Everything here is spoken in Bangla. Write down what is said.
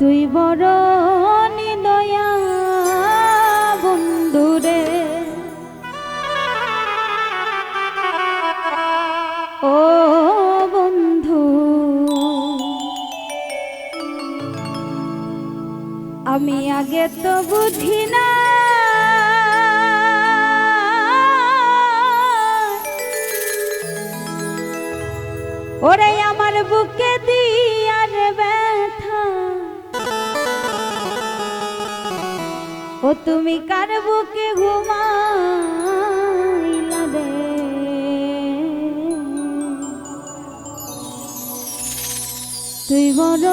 তুই বড় নিদয়া বন্ধুরে ও বন্ধু। আমি আগে তো বুঝি না ও তুমি কার বুকে ঘুমাইলা দে তুই বড়